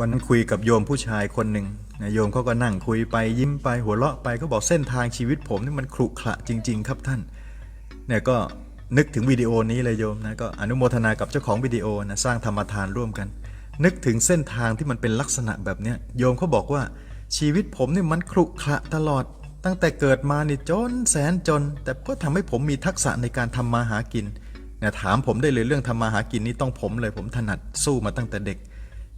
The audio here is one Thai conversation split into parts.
วันนั้นคุยกับโยมผู้ชายคนหนึ่งนะโยมเขาก็นั่งคุยไปยิ้มไปหัวเราะไปก็บอกเส้นทางชีวิตผมนี่มันขรุขระจริง ๆ ครับท่านเนี่ยก็นึกถึงวิดีโอนี้เลยโยมนะก็อนุโมทนากับเจ้าของวิดีโอนะสร้างธรรมทานร่วมกัน นึกถึงเส้นทางที่มันเป็นลักษณะแบบเนี้ยโยมเขาบอกว่าชีวิตผมนี่มันขรุขระตลอด ตั้งแต่เกิดมานี่จนแสนจน แต่ก็ทำให้ผมมีทักษะในการทำมาหากินเนี่ยถามผมได้เลยเรื่องทำมาหากินนี่ต้องผมเลยผมถนัดสู้มาตั้งแต่เด็ก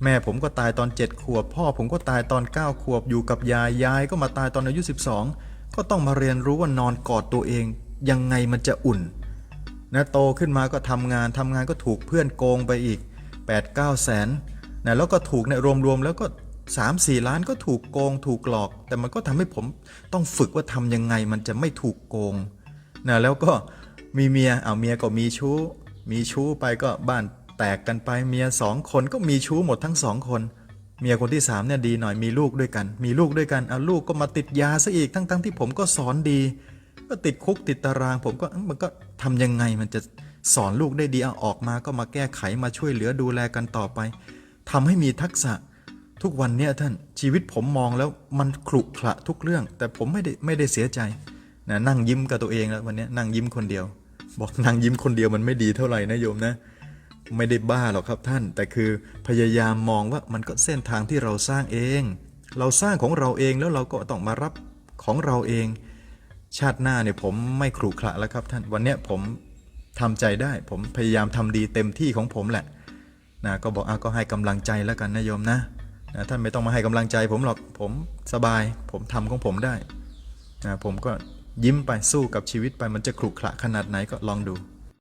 แม่ผมก็ตายตอน 7 ขวบ พ่อผมก็ตายตอน 9 ขวบอยู่กับยายยายก็มาตายตอนอายุ 12 ก็ต้องมาเรียนรู้ว่านอนกอดตัวเอง ยังไงมันจะอุ่นนะโตขึ้นมาก็ทำงานทำงานก็ถูกเพื่อนโกงไปอีก 8 9 แสนนะแล้วก็ถูกเนี่ยรวมๆแล้วก็ 3 4 ล้านก็ถูกโกง ถูกหลอก แต่มันก็ทำให้ผมต้องฝึกว่าทำยังไงมันจะไม่ถูกโกงนะแล้วก็มีเมียเอาเมียก็มีชู้ มีชู้ไปก็บ้าน แตกกันไปเมียสองคนก็มีชู้หมดทั้งสองคน เมียคนที่สามเนี่ยดีหน่อยมีลูกด้วยกัน มีลูกด้วยกันเอาลูกก็มาติดยาซะอีกทั้งๆทที่ผมก็สอนดี ก็ติดคุกติดตาราง ผมก็มันก็ทำยังไงมันจะสอนลูกได้ดีเอาออกมาก็มาแก้ไขมาช่วยเหลือดูแลกันต่อไปทำให้มีทักษะทุกวันเนี่ยท่านชีวิตผมมองแล้วมันขรุขระทุกเรื่อง แต่ผมไม่ได้ไม่ได้เสียใจนะนั่งยิ้มกับตัวเองแล้ววันนี้นั่งยิ้มคนเดียว บอกนั่งยิ้มคนเดียวมันไม่ดีเท่าไหร่นะโยมนะ ไม่ได้บ้าหรอกครับท่าน แต่คือพยายามมองว่ามันก็เส้นทางที่เราสร้างเอง เราสร้างของเราเองแล้วเราก็ต้องมารับของเราเอง ชาติหน้าเนี่ยผมไม่ขรุขระแล้วครับท่านวันเนี้ยผมทำใจได้ ผมพยายามทำดีเต็มที่ของผมแหละนะก็บอกอะก็ให้กำลังใจแล้วกันนะโยมนะนะท่านไม่ต้องมาให้กำลังใจผมหรอกผมสบาย ผมทำของผมได้นะผมก็ยิ้มไปสู้กับชีวิตไปมันจะขรุขระขนาดไหนก็ลองดู